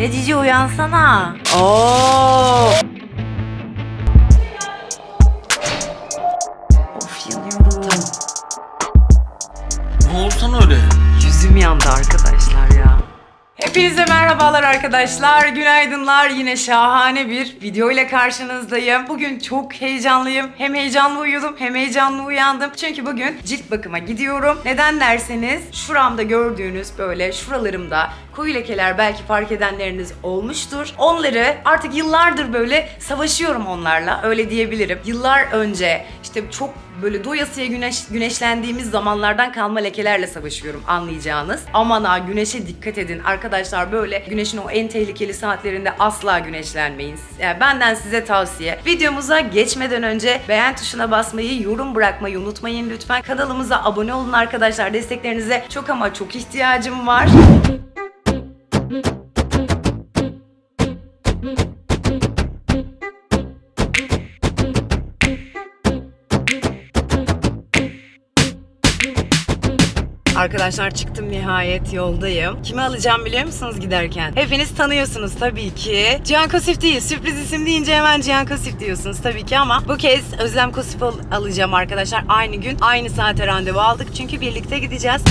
Ya Cici uyansana. Oo. Of yanıyorum. Ne oldu sana öyle? Yüzüm yandı arkadaşlar ya. Hepinize merhabalar arkadaşlar. Günaydınlar. Yine şahane bir video ile karşınızdayım. Bugün çok heyecanlıyım. Hem heyecanlı uyudum hem heyecanlı uyandım. Çünkü bugün cilt bakıma gidiyorum. Neden derseniz şuramda gördüğünüz böyle şuralarımda koyu lekeler belki fark edenleriniz olmuştur. Onları artık yıllardır böyle savaşıyorum onlarla. Öyle diyebilirim. Yıllar önce işte çok böyle doyasıya güneş, güneşlendiğimiz zamanlardan kalma lekelerle savaşıyorum anlayacağınız. Aman ha güneşe dikkat edin. Arkadaşlar böyle güneşin o en tehlikeli saatlerinde asla güneşlenmeyin. Yani benden size tavsiye. Videomuza geçmeden önce beğen tuşuna basmayı, yorum bırakmayı unutmayın lütfen. Kanalımıza abone olun arkadaşlar. Desteklerinize çok ama çok ihtiyacım var. Arkadaşlar çıktım nihayet yoldayım. Kimi alacağım biliyor musunuz giderken? Hepiniz tanıyorsunuz tabii ki. Cihan Kosif değil. Sürpriz isim deyince hemen Cihan Kosif diyorsunuz tabii ki ama bu kez Özlem Kosif al- alacağım arkadaşlar. Aynı gün aynı saate randevu aldık çünkü birlikte gideceğiz.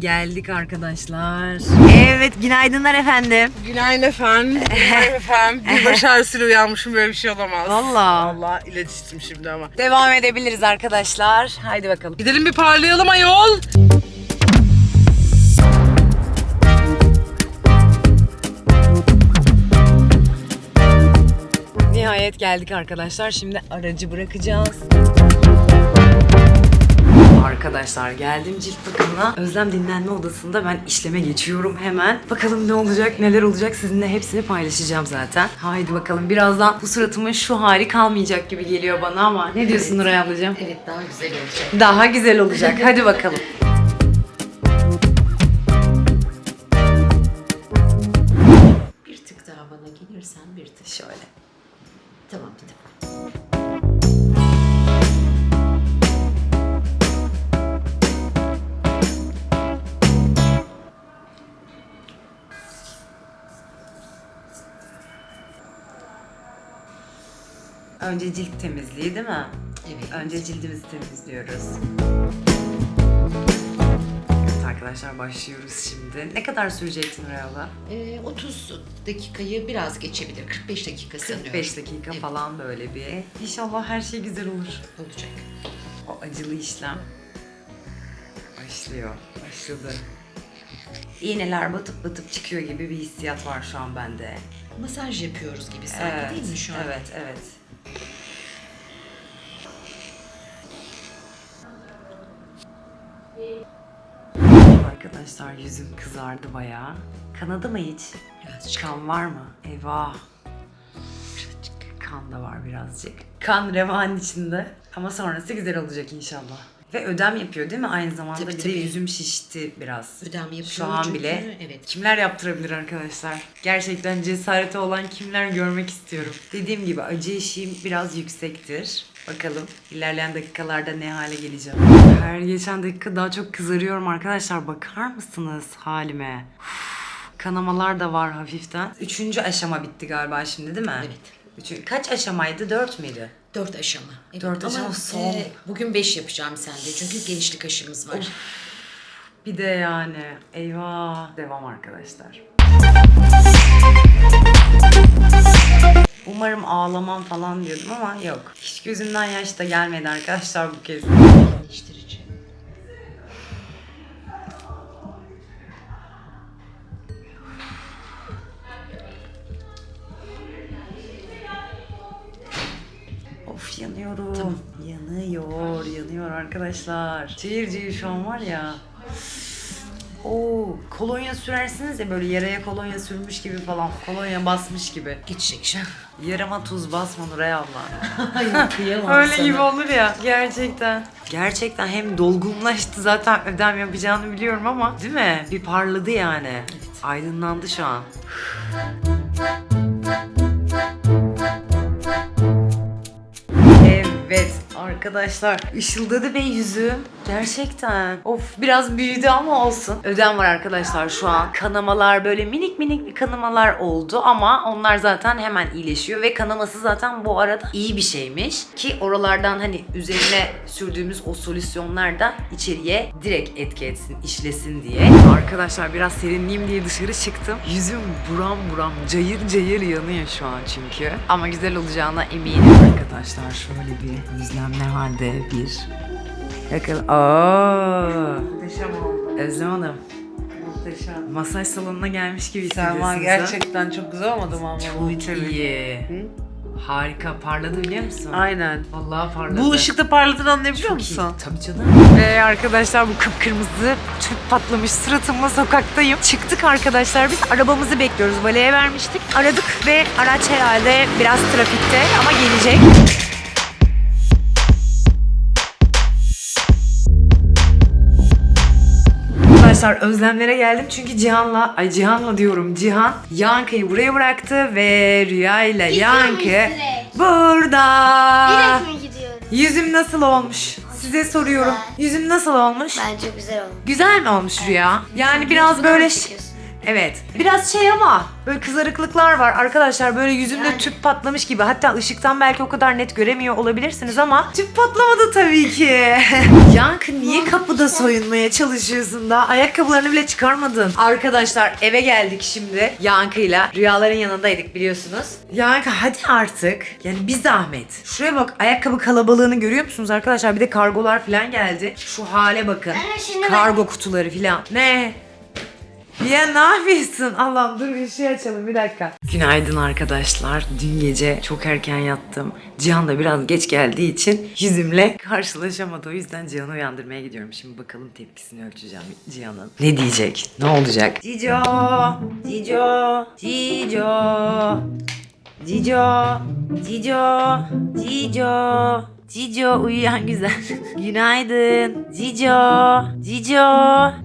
Geldik arkadaşlar. Evet günaydınlar efendim. Günaydın efendim. Günaydın efendim. Bir baş ağrısıyla uyanmışım böyle bir şey olamaz. Valla. Allah ilaç içtim şimdi ama. Devam edebiliriz arkadaşlar. Haydi bakalım. Gidelim bir parlayalım ayol. Nihayet geldik arkadaşlar. Şimdi aracı bırakacağız. Arkadaşlar geldim cilt bakımına. Özlem dinlenme odasında ben işleme geçiyorum hemen. Bakalım ne olacak, neler olacak sizinle hepsini paylaşacağım zaten. Haydi bakalım birazdan bu suratımın şu hali kalmayacak gibi geliyor bana ama ne diyorsun Nuray ablacığım? Evet daha güzel olacak. Daha güzel olacak. Hadi bakalım. Bir tık daha bana gelirsen bir tık. Şöyle. Tamam bir tık. Önce cilt temizliği değil mi? Evet. Önce cildimizi temizliyoruz. Evet arkadaşlar başlıyoruz şimdi. Ne kadar sürecekti Nuray abla? Ee, 30 dakikayı biraz geçebilir. 45 dakika sanıyorum. 45 dakika Evet, falan böyle bir. İnşallah her şey güzel olur. olacak. O acılı işlem başlıyor. Başladı. İğneler batıp batıp çıkıyor gibi bir hissiyat var şu an bende. Masaj yapıyoruz gibi sanki değil mi şu an? Evet, evet. Arkadaşlar yüzüm kızardı bayağı. Kanadı mı hiç? Birazcık. Kan var mı? Eyvah. Kan da var birazcık. Kan revan içinde. Ama sonrası güzel olacak inşallah. Ve ödem yapıyor değil mi? Aynı zamanda Tabii, bir de tabii. yüzüm şişti biraz. Ödem yapıyor Şu an çünkü, bile. evet. Kimler yaptırabilir arkadaşlar? Gerçekten cesareti olan kimler görmek istiyorum. Dediğim gibi acı eşiğim biraz yüksektir. Bakalım ilerleyen dakikalarda ne hale geleceğim. Her geçen dakika daha çok kızarıyorum arkadaşlar. Bakar mısınız halime? Uf, kanamalar da var hafiften. Üçüncü aşama bitti galiba şimdi değil mi? Evet. Üçün, kaç aşamaydı? Dört müydü? Dört aşama. Evet, Dört ama, aşama son. e, bugün beş yapacağım sende çünkü gençlik aşımız var. Bir de yani eyvah. Devam arkadaşlar. Umarım ağlamam falan diyordum ama yok. Hiç gözümden yaş da gelmedi arkadaşlar bu kez. Değiştirici. Of yanıyorum. Yanıyor, yanıyor arkadaşlar. Cayır cayır şu an var ya. Oo, kolonya sürersiniz ya böyle yaraya kolonya sürmüş gibi falan. Kolonya basmış gibi. Geçecek şu. Yarama tuz basma Nuray abla. Ay kıyamam Öyle sana. gibi olur ya gerçekten. Gerçekten hem dolgunlaştı zaten ödem yapacağını biliyorum ama değil mi? Bir parladı yani. Aydınlandı şu an. Evet arkadaşlar ışıldadı be yüzüm. Gerçekten. Of biraz büyüdü ama olsun. Ödem var arkadaşlar şu an. Kanamalar böyle minik minik bir kanamalar oldu ama onlar zaten hemen iyileşiyor ve kanaması zaten bu arada iyi bir şeymiş. Ki oralardan hani üzerine sürdüğümüz o solüsyonlar da içeriye direkt etki etsin, işlesin diye. Arkadaşlar biraz serinleyeyim diye dışarı çıktım. Yüzüm buram buram cayır cayır yanıyor şu an çünkü. Ama güzel olacağına eminim. Arkadaşlar şöyle bir yüzlem ne halde bir Bakın. Aa. Muhteşem oldu. Özlem Hanım. Muhteşem. Masaj salonuna gelmiş gibi hissediyorsun. Selma gerçekten çok güzel olmadı mı ama? bu Çok iyi. Harika. Parladı biliyor musun? Aynen. Vallahi parladı. Bu ışıkta parladığını anlayabiliyor Çok iyi. musun? Tabii canım. Ve arkadaşlar bu kıpkırmızı tüp patlamış suratımla sokaktayım. Çıktık arkadaşlar biz arabamızı bekliyoruz. Valeye vermiştik. Aradık ve araç herhalde biraz trafikte ama gelecek. Arkadaşlar özlemlere geldim çünkü Cihan'la, ay Cihan'la diyorum Cihan Yankı'yı buraya bıraktı ve Rüya ile Yankı burada. Direkt mi gidiyoruz? Yüzüm nasıl olmuş? Size soruyorum. Yüzüm nasıl olmuş? Bence güzel oldu. Güzel mi olmuş Rüya? Yani biraz böyle... ş- Evet. Biraz şey ama böyle kızarıklıklar var arkadaşlar böyle yüzümde Yani. tüp patlamış gibi. Hatta ışıktan belki o kadar net göremiyor olabilirsiniz ama tüp patlamadı tabii ki. Yankı niye kapıda soyunmaya çalışıyorsun da? Ayakkabılarını bile çıkarmadın. Arkadaşlar eve geldik şimdi Yankı'yla. Rüyaların yanındaydık biliyorsunuz. Yankı hadi artık. Yani bir zahmet. Şuraya bak ayakkabı kalabalığını görüyor musunuz arkadaşlar? Bir de kargolar falan geldi. Şu hale bakın. Anne, şimdi ben- Kargo kutuları falan. Ne? Ya ne yapıyorsun? Allah'ım dur bir şey açalım bir dakika. Günaydın arkadaşlar. Dün gece çok erken yattım. Cihan da biraz geç geldiği için yüzümle karşılaşamadı. O yüzden Cihan'ı uyandırmaya gidiyorum. Şimdi bakalım tepkisini ölçeceğim Cihan'ın. Ne diyecek? Ne olacak? Cico! Cico! Cico! Cico! Cico! Cico! Cico uyuyan güzel. Günaydın. Cico. Cico.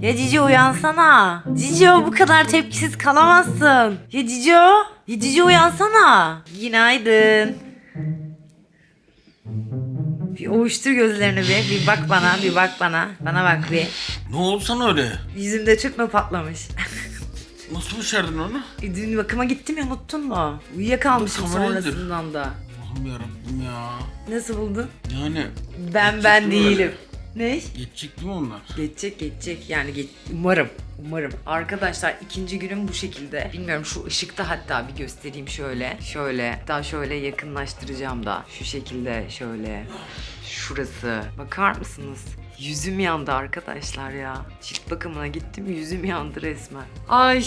Ya Cico uyansana. Cico bu kadar tepkisiz kalamazsın. Ya Cico. Ya Cico uyansana. Günaydın. Bir ovuştur gözlerini bir. Bir bak bana, bir bak bana. Bana bak bir. Ne oldu sana öyle? Yüzümde tüp mü patlamış? Nasıl başardın onu? E, Dün bakıma gittim ya unuttun mu? Uyuyakalmışım nedir? sonrasından da. Allah'ım yarabbim ya. Nasıl buldun? Yani Ben ben değilim. Ne? geçecek değil mi onlar? Geçecek geçecek yani geç, umarım umarım. Arkadaşlar ikinci günüm bu şekilde. Bilmiyorum şu ışıkta hatta bir göstereyim şöyle. Şöyle daha şöyle yakınlaştıracağım da. Şu şekilde şöyle. Şurası. Bakar mısınız? Yüzüm yandı arkadaşlar ya. Cilt bakımına gittim yüzüm yandı resmen. Ay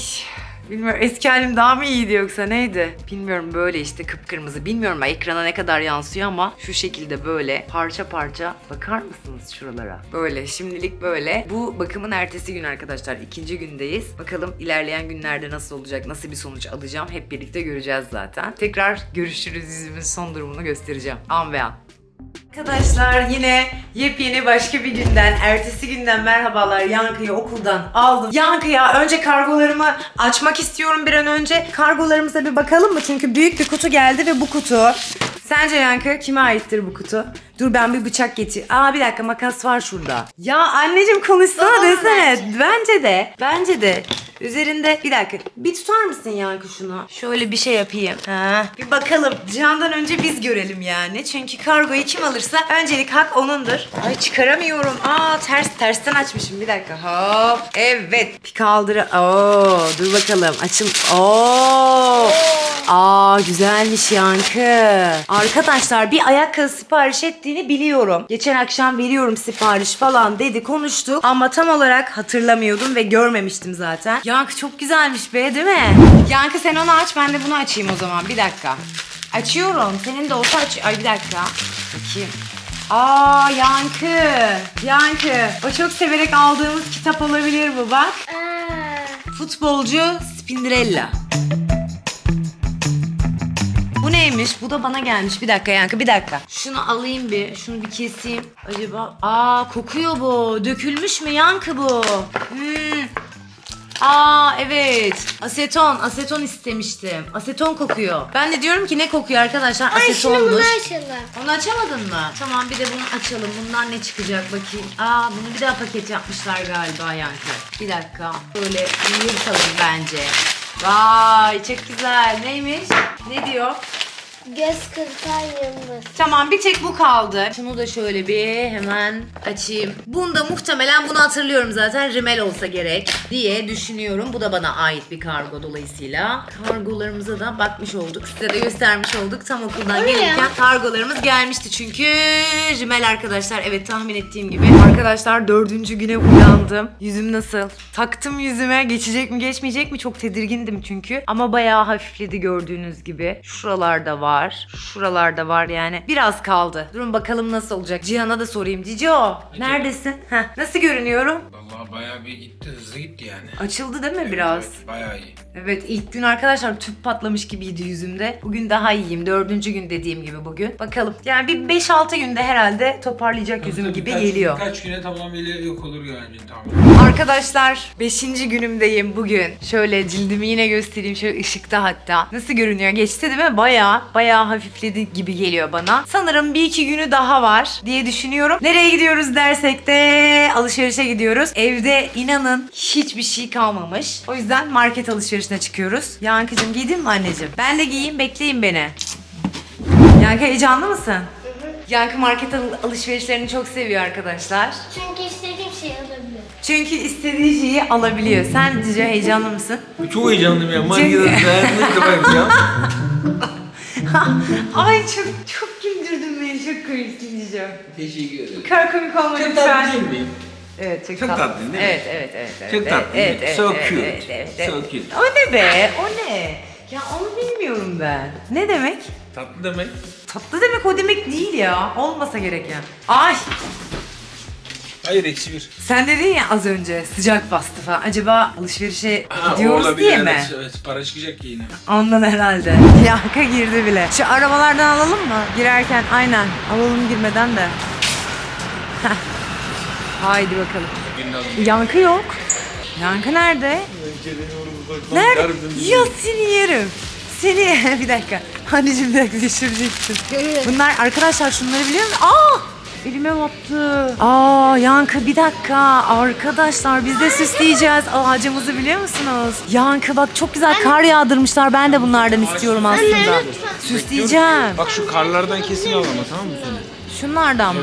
Bilmiyorum eski halim daha mı iyiydi yoksa neydi? Bilmiyorum böyle işte kıpkırmızı. Bilmiyorum ekrana ne kadar yansıyor ama şu şekilde böyle parça parça bakar mısınız şuralara? Böyle şimdilik böyle. Bu bakımın ertesi gün arkadaşlar ikinci gündeyiz. Bakalım ilerleyen günlerde nasıl olacak, nasıl bir sonuç alacağım hep birlikte göreceğiz zaten. Tekrar görüşürüz yüzümün son durumunu göstereceğim. An ve an. Arkadaşlar yine yepyeni başka bir günden, ertesi günden merhabalar Yankı'yı okuldan aldım. Yankı'ya önce kargolarımı açmak istiyorum bir an önce. Kargolarımıza bir bakalım mı? Çünkü büyük bir kutu geldi ve bu kutu... Sence Yankı kime aittir bu kutu? Dur ben bir bıçak getir. Aa bir dakika makas var şurada. Ya anneciğim konuşsana Babam desene. bence. Bence de. Bence de. Üzerinde bir dakika. Bir tutar mısın Yankı şunu? Şöyle bir şey yapayım. Ha. Bir bakalım. Cihan'dan önce biz görelim yani. Çünkü kargoyu kim alırsa öncelik hak onundur. Ay çıkaramıyorum. Aa ters tersten açmışım. Bir dakika. Hop. Evet. Bir kaldır. Oo dur bakalım. Açıl. Oo. Aa güzelmiş Yankı. Arkadaşlar bir ayakkabı sipariş ettiğini biliyorum. Geçen akşam veriyorum sipariş falan dedi konuştu. Ama tam olarak hatırlamıyordum ve görmemiştim zaten. Yankı çok güzelmiş be değil mi? Yankı sen onu aç ben de bunu açayım o zaman. Bir dakika. Açıyorum. Senin de olsa aç. Ay bir dakika. Bakayım. Aa Yankı. Yankı. O çok severek aldığımız kitap olabilir bu bak. Futbolcu Spinderella. Bu neymiş? Bu da bana gelmiş. Bir dakika Yankı bir dakika. Şunu alayım bir. Şunu bir keseyim. Acaba... Aa kokuyor bu. Dökülmüş mü Yankı bu? Hmm. Aa evet. Aseton. Aseton istemiştim. Aseton kokuyor. Ben de diyorum ki ne kokuyor arkadaşlar? Ay şimdi bunu Asetonmuş. açalım. Onu açamadın mı? Tamam bir de bunu açalım. Bundan ne çıkacak bakayım. Aa bunu bir daha paket yapmışlar galiba Yankı. Bir dakika. Böyle yırtalım bence. Vay çok güzel. Neymiş? Ne diyor? Göz kırpan yıldız. Tamam bir tek bu kaldı. Şunu da şöyle bir hemen açayım. Bunda muhtemelen bunu hatırlıyorum zaten rimel olsa gerek diye düşünüyorum. Bu da bana ait bir kargo dolayısıyla. Kargolarımıza da bakmış olduk. Size de göstermiş olduk. Tam okuldan Öyle gelirken ya. kargolarımız gelmişti çünkü rimel arkadaşlar. Evet tahmin ettiğim gibi. Arkadaşlar dördüncü güne uyandım. Yüzüm nasıl? Taktım yüzüme. Geçecek mi geçmeyecek mi? Çok tedirgindim çünkü. Ama bayağı hafifledi gördüğünüz gibi. Şuralarda var. Şuralarda var yani. Biraz kaldı. Durun bakalım nasıl olacak. Cihan'a da sorayım. Cico neredesin? Heh, nasıl görünüyorum? Vallahi bayağı bir gitti. Hızlı gitti yani. Açıldı değil mi biraz? Evet, bayağı iyi. Evet ilk gün arkadaşlar tüp patlamış gibiydi yüzümde. Bugün daha iyiyim. Dördüncü gün dediğim gibi bugün. Bakalım. Yani bir 5-6 günde herhalde toparlayacak yüzüm gibi Birkaç- geliyor. Birkaç güne tamamıyla yok olur yani tamam. Arkadaşlar 5. günümdeyim bugün. Şöyle cildimi yine göstereyim şöyle ışıkta hatta. Nasıl görünüyor? Geçti değil mi? Bayağı bayağı hafifledi gibi geliyor bana. Sanırım bir iki günü daha var diye düşünüyorum. Nereye gidiyoruz dersek de alışverişe gidiyoruz. Evde inanın hiçbir şey kalmamış. O yüzden market alışverişine çıkıyoruz. Yankıcığım giydin mi anneciğim? Ben de giyeyim bekleyin beni. Yankı heyecanlı mısın? Yankı market al- alışverişlerini çok seviyor arkadaşlar. Çünkü istediğim şey alabilirim. Çünkü istediği şeyi alabiliyor. Sen Cici heyecanlı mısın? Çok heyecanlıyım ya. Çünkü- Manya'da hayatımda ilk defa yapacağım. Ay çok çok güldürdün beni. Çok komiksin Cici. Teşekkür ederim. Kar komik olma Çok lütfen. tatlı değil miyim? Evet çok, Çok tatlı. tatlıyım değil mi? Evet evet evet. evet Çok evet, tatlı değil mi? Evet, evet, So cute. So cute. O ne be? O ne? Ya onu bilmiyorum ben. Ne demek? Tatlı demek. Tatlı demek o demek değil ya. Olmasa gerek yani. Ay Hayır eksi bir. sen dedin ya az önce sıcak bastı falan. Acaba alışverişe Ha, gidiyoruz olabilir, diye mi? evet, Evet, para çıkacak ki yine. Ondan herhalde. Yanka girdi bile. Şu arabalardan alalım mı? Girerken aynen. Alalım girmeden de. Heh. Haydi bakalım. Birini alın. Yankı yok. Yankı nerede? Nerede? Ya seni yerim. Seni bir dakika. Anneciğim bir dakika düşüreceksin. Bunlar arkadaşlar şunları biliyor musun? Aa! Elime battı. Aa Yankı bir dakika. Arkadaşlar biz de süsleyeceğiz ağacımızı biliyor musunuz? Yankı bak çok güzel kar yağdırmışlar. Ben de bunlardan istiyorum aslında. Süsleyeceğim. Bak şu karlardan kesin al ama tamam mı? Şunlardan mı?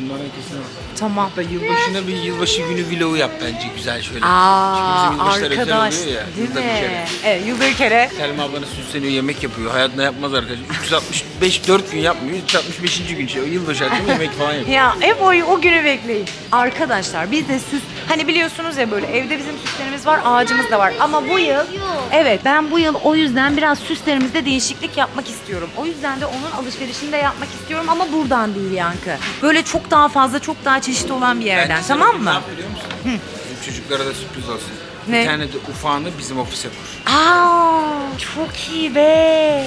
Bunlardan kesin al. Tamam. Hatta yılbaşına bir yılbaşı günü vlogu yap bence güzel şöyle. Aa Çünkü bizim yılbaşlar özel arkadaş. oluyor ya. Değil yılda bir mi? kere. Evet yılda bir kere. Selma ablanız süsleniyor, yemek yapıyor. Hayatında yapmaz arkadaşlar. 365 4 gün yapmıyor. 365. gün şey. O yılbaşı akşamı yemek falan yapıyor. Ya hep o, o günü bekleyin. Arkadaşlar biz de süs hani biliyorsunuz ya böyle evde bizim süslerimiz var ağacımız da var ama bu yıl evet ben bu yıl o yüzden biraz süslerimizde değişiklik yapmak istiyorum. O yüzden de onun alışverişini de yapmak istiyorum ama buradan değil Yankı. Böyle çok daha fazla çok daha çeşit olan bir yerden Bence sana tamam bir mı? Ne yap biliyor musun? Bizim çocuklara da sürpriz olsun. Ne? Bir tane de ufağını bizim ofise kur. Aa çok iyi be.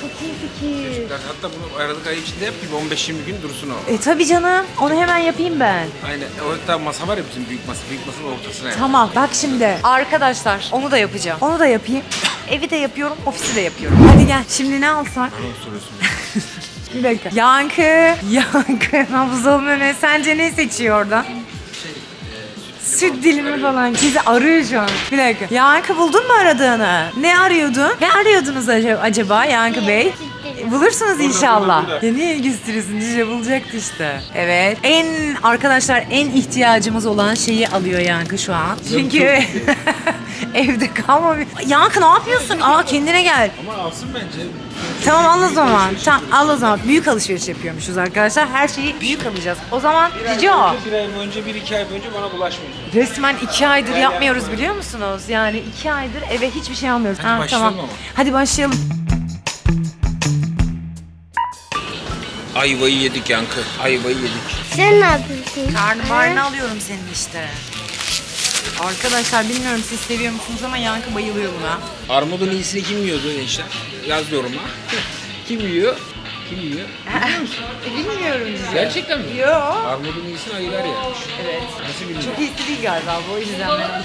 Çok iyi fikir. Hatta bunu Aralık ayı içinde yap gibi 15-20 gün dursun o. E tabi canım onu hemen yapayım ben. Aynen. O hatta masa var ya bizim büyük masa. Büyük masanın ortasına yap. Tamam bak şimdi. Arkadaşlar onu da yapacağım. Onu da yapayım. Evi de yapıyorum, ofisi de yapıyorum. Hadi gel. Şimdi ne alsak? Bana mı soruyorsun? Bir dakika. Yankı. Yankı. Havuzalım önüne. Sence ne seçiyor oradan? Süt dilimi falan. Bizi arıyor şu an. Bir dakika. Yankı buldun mu aradığını? Ne arıyordun? Ne arıyordunuz acaba, acaba Yankı Bey? Bulursunuz inşallah. Ya niye ilgi istiyorsun? Cice bulacaktı işte. Evet. En arkadaşlar en ihtiyacımız olan şeyi alıyor Yankı şu an. Çünkü evde kalmamıyor. Yankı ne yapıyorsun? Aa kendine gel. Ama alsın bence. Tamam al o zaman. Tamam al o zaman. Büyük alışveriş yapıyormuşuz arkadaşlar. Her şeyi büyük alacağız. O zaman Cici o. Bir ay boyunca, bir iki ay boyunca bana bulaşmıyorsun. Resmen iki aydır yapmıyoruz biliyor musunuz? Yani iki aydır eve hiçbir şey almıyoruz. Hadi başlayalım ama. Hadi başlayalım. Ayvayı yedik yankı. Ayvayı yedik. Sen ne yapıyorsun? Karnabaharını alıyorum senin işte. Arkadaşlar bilmiyorum siz seviyor musunuz ama Yankı bayılıyor buna. Armudun iyisini kim yiyordu gençler? Yaz yoruma. kim yiyor? Kim yiyor? Bilmiyorum Cici. Gerçekten mi? Yo. Armudun iyisini ayılar ya. Evet. Nasıl bilmiyorum. Çok iyisi değil galiba bu o yüzden ben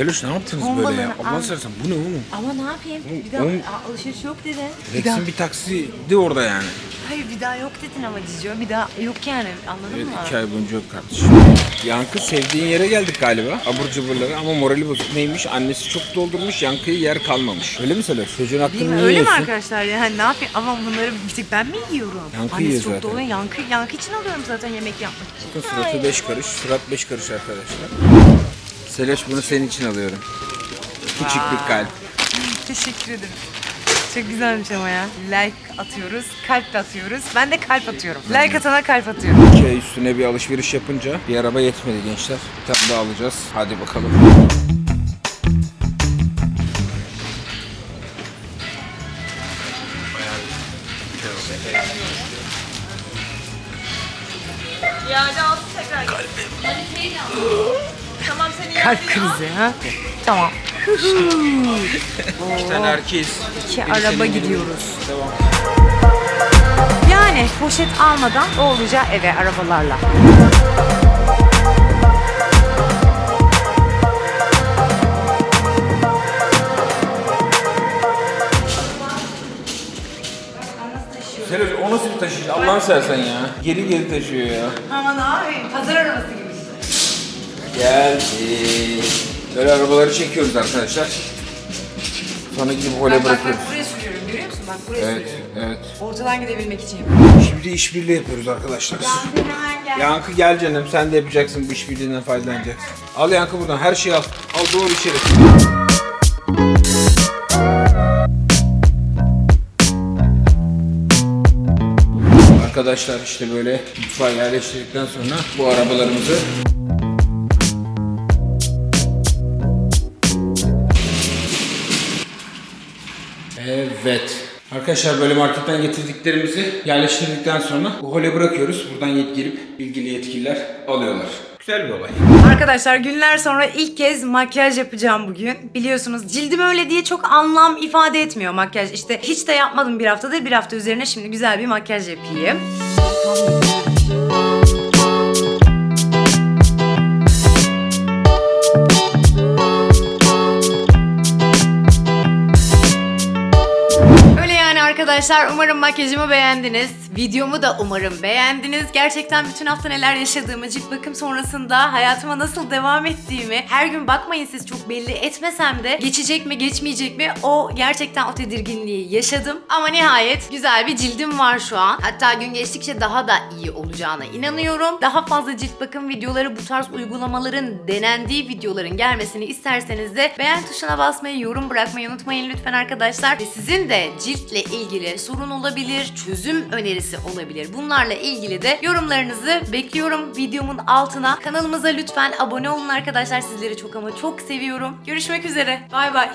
Seloş ne yaptınız Ton böyle ya? al. sersen bu ne oğlum? Ama ne yapayım? Bir Oğlum- daha Aa, alışveriş yok dedi. Bir daha, Rex'in bir taksidi orada yani. hayır bir daha yok dedin ama Cicio. Bir daha yok yani anladın Evet mı? iki ay boyunca yok kardeşim. Yankı sevdiğin yere geldik galiba. Abur cuburlara ama morali bozuk neymiş? Annesi çok doldurmuş yankıya yer kalmamış. Öyle mi Seloş? Çocuğun Değil hakkını mi? niye Öyle mi yiyorsun? arkadaşlar ya? Hani ne yapayım? Ama bunları bir tek ben mi yiyorum? Yankı Annesi yiyor çok zaten. dolu. Yankı, yankı için alıyorum zaten yemek yapmak için. Suratı 5 karış. Surat 5 karış arkadaşlar. Seloş bunu senin için alıyorum. Küçük bir kalp. Teşekkür ederim. Çok güzelmiş ama ya. Like atıyoruz, kalp de atıyoruz. Ben de kalp atıyorum. Like atana kalp atıyorum. İki ay üstüne bir alışveriş yapınca bir araba yetmedi gençler. Bir tane daha alacağız. Hadi bakalım. Kalp krizi ha? Tamam. Bir tane erkeğiz. İki Biri araba senin, biri gidiyoruz. benim. Devam. Yani poşet almadan oğluca eve arabalarla. Seloş o nasıl bir taşıyıcı? Allah'ını sersen ya. Geri geri taşıyor ya. Ama ne yapayım? Pazar arabası gibi. Geldi. Böyle arabaları çekiyoruz arkadaşlar. Sonra gidip hole Bak bak bırakıyoruz. buraya sürüyorum görüyor musun? Bak buraya Evet, sürüyorum. evet. Ortadan gidebilmek için yapıyorum. Şimdi işbirliği yapıyoruz arkadaşlar. Hemen gel. Yankı gel canım sen de yapacaksın bu işbirliğinden faydalanacaksın. Al Yankı buradan her şeyi al. Al doğru içeri. Arkadaşlar işte böyle mutfağa yerleştirdikten sonra bu arabalarımızı Evet. Arkadaşlar böyle marketten getirdiklerimizi yerleştirdikten sonra bu hole bırakıyoruz. Buradan gelip bilgili yetkililer alıyorlar. Güzel bir olay. Arkadaşlar günler sonra ilk kez makyaj yapacağım bugün. Biliyorsunuz cildim öyle diye çok anlam ifade etmiyor makyaj. İşte hiç de yapmadım bir haftadır. Bir hafta üzerine şimdi güzel bir makyaj yapayım. Arkadaşlar umarım makyajımı beğendiniz. Videomu da umarım beğendiniz. Gerçekten bütün hafta neler yaşadığımı, cilt bakım sonrasında hayatıma nasıl devam ettiğimi her gün bakmayın siz çok belli etmesem de geçecek mi geçmeyecek mi o gerçekten o tedirginliği yaşadım. Ama nihayet güzel bir cildim var şu an. Hatta gün geçtikçe daha da iyi olacağına inanıyorum. Daha fazla cilt bakım videoları bu tarz uygulamaların denendiği videoların gelmesini isterseniz de beğen tuşuna basmayı, yorum bırakmayı unutmayın lütfen arkadaşlar. Ve sizin de ciltle ilgili sorun olabilir, çözüm önerisi olabilir. Bunlarla ilgili de yorumlarınızı bekliyorum videomun altına. Kanalımıza lütfen abone olun arkadaşlar. Sizleri çok ama çok seviyorum. Görüşmek üzere. Bay bay.